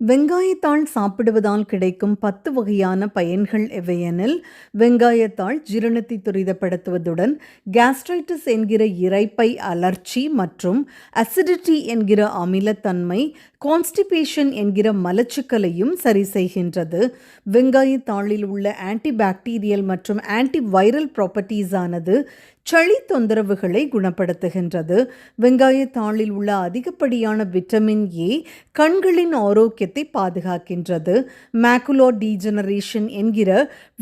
வெங்காயத்தாள் சாப்பிடுவதால் கிடைக்கும் பத்து வகையான பயன்கள் எவையெனில் வெங்காயத்தாள் ஜீரணத்தை துரிதப்படுத்துவதுடன் கேஸ்ட்ரைட்டிஸ் என்கிற இரைப்பை அலர்ச்சி மற்றும் அசிடிட்டி என்கிற அமிலத்தன்மை கான்ஸ்டிபேஷன் என்கிற மலச்சிக்கலையும் சரி செய்கின்றது. வெங்காயத்தாளில் உள்ள ஆன்டிபாக்டீரியல் மற்றும் ஆன்டி வைரல் ப்ராப்பர்ட்டிஸ் ஆனது சளி தொந்தரவுகளை குணப்படுத்துகின்றது. வெங்காயத்தாளில் உள்ள அதிகப்படியான விட்டமின் ஏ கண்களின் ஆரோக்கியத்தை பாதுகாக்கின்றது மேக்குலோ டீஜெனரேஷன் என்கிற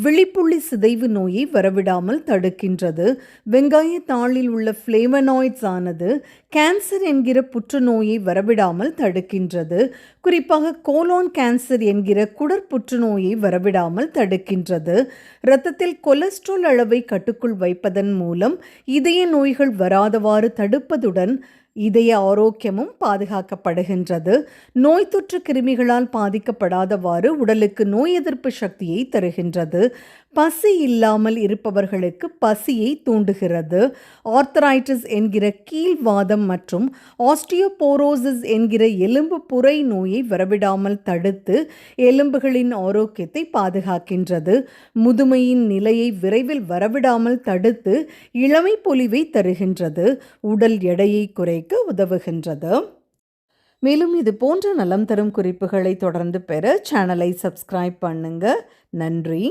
விழிப்புள்ளி சிதைவு நோயை வரவிடாமல் தடுக்கின்றது. வெங்காய தாளில் உள்ள ஃப்ளேவனாய்ட்ஸ் ஆனது கேன்சர் என்கிற புற்றுநோயை வரவிடாமல் தடுக்கின்றது. குறிப்பாக கோலோன் கேன்சர் என்கிற குடற் புற்றுநோயை வரவிடாமல் தடுக்கின்றது. இரத்தத்தில் கொலஸ்ட்ரால் அளவை கட்டுக்குள் வைப்பதன் மூலம் இதய நோய்கள் வராதவாறு தடுப்பதுடன் இதய ஆரோக்கியமும் பாதுகாக்கப்படுகின்றது. நோய் தொற்று கிருமிகளால் பாதிக்கப்படாதவாறு உடலுக்கு நோய் எதிர்ப்பு சக்தியை தருகின்றது. பசி இல்லாமல் இருப்பவர்களுக்கு பசியை தூண்டுகிறது. ஆர்த்தரைட்டிஸ் என்கிற கீழ்வாதம் மற்றும் ஆஸ்டியோபோரோசிஸ் என்கிற எலும்பு புரை நோயை வரவிடாமல் தடுத்து எலும்புகளின் ஆரோக்கியத்தை பாதுகாக்கின்றது. முதுமையின் நிலையை விரைவில் வரவிடாமல் தடுத்து இளமை பொலிவை தருகின்றது. உடல் எடையை குறைக்க உதவுகின்றது. மேலும் இது போன்ற நலம் தரும் குறிப்புகளை தொடர்ந்து பெற சேனலை சப்ஸ்கிரைப் பண்ணுங்க. நன்றி.